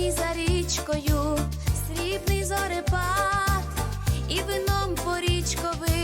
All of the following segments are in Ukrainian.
Синій за річкою, срібний зорепад і вином порічковий.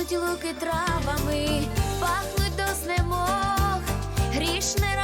Пахнуть луки травами, пахнуть до снемог, грішне